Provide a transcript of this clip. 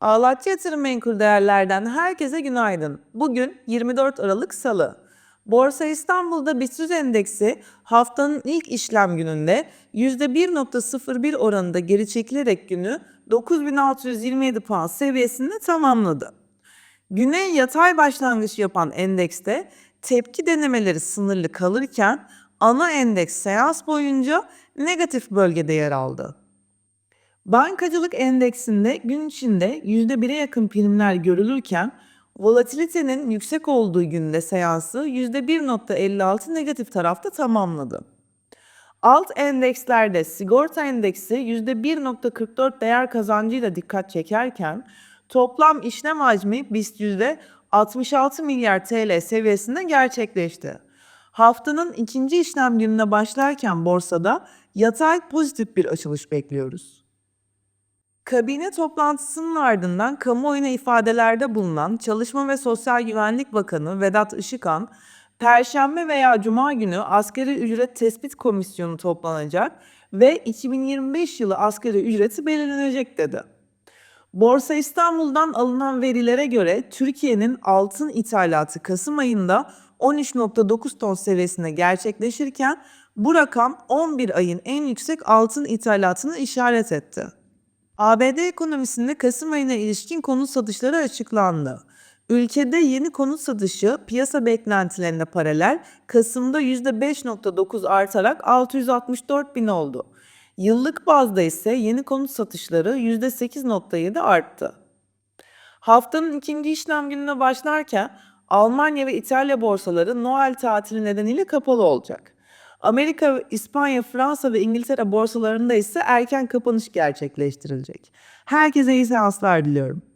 Ağlatçı Yatırım Menkul Değerler'den herkese günaydın. Bugün 24 Aralık Salı. Borsa İstanbul'da BIST endeksi haftanın ilk işlem gününde %1.01 oranında geri çekilerek günü 9627 puan seviyesinde tamamladı. Güne yatay başlangıç yapan endekste tepki denemeleri sınırlı kalırken ana endeks seans boyunca negatif bölgede yer aldı. Bankacılık endeksinde gün içinde %1'e yakın primler görülürken volatilitenin yüksek olduğu günde seansı %1.56 negatif tarafta tamamladı. Alt endekslerde sigorta endeksi %1.44 değer kazancıyla dikkat çekerken toplam işlem hacmi BIST %66 milyar TL seviyesinde gerçekleşti. Haftanın ikinci işlem gününe başlarken borsada yatay pozitif bir açılış bekliyoruz. Kabine toplantısının ardından kamuoyuna ifadelerde bulunan Çalışma ve Sosyal Güvenlik Bakanı Vedat Işıkhan, Perşembe veya Cuma günü asgari ücret tespit komisyonu toplanacak ve 2025 yılı asgari ücreti belirlenecek dedi. Borsa İstanbul'dan alınan verilere göre Türkiye'nin altın ithalatı Kasım ayında 13.9 ton seviyesinde gerçekleşirken bu rakam 11 ayın en yüksek altın ithalatını işaret etti. ABD ekonomisinde Kasım ayına ilişkin konut satışları açıklandı. Ülkede yeni konut satışı piyasa beklentilerine paralel Kasım'da %5.9 artarak 664 bin oldu. Yıllık bazda ise yeni konut satışları %8.7 arttı. Haftanın ikinci işlem gününe başlarken Almanya ve İtalya borsaları Noel tatili nedeniyle kapalı olacak. Amerika, İspanya, Fransa ve İngiltere borsalarında ise erken kapanış gerçekleştirilecek. Herkese iyi seanslar diliyorum.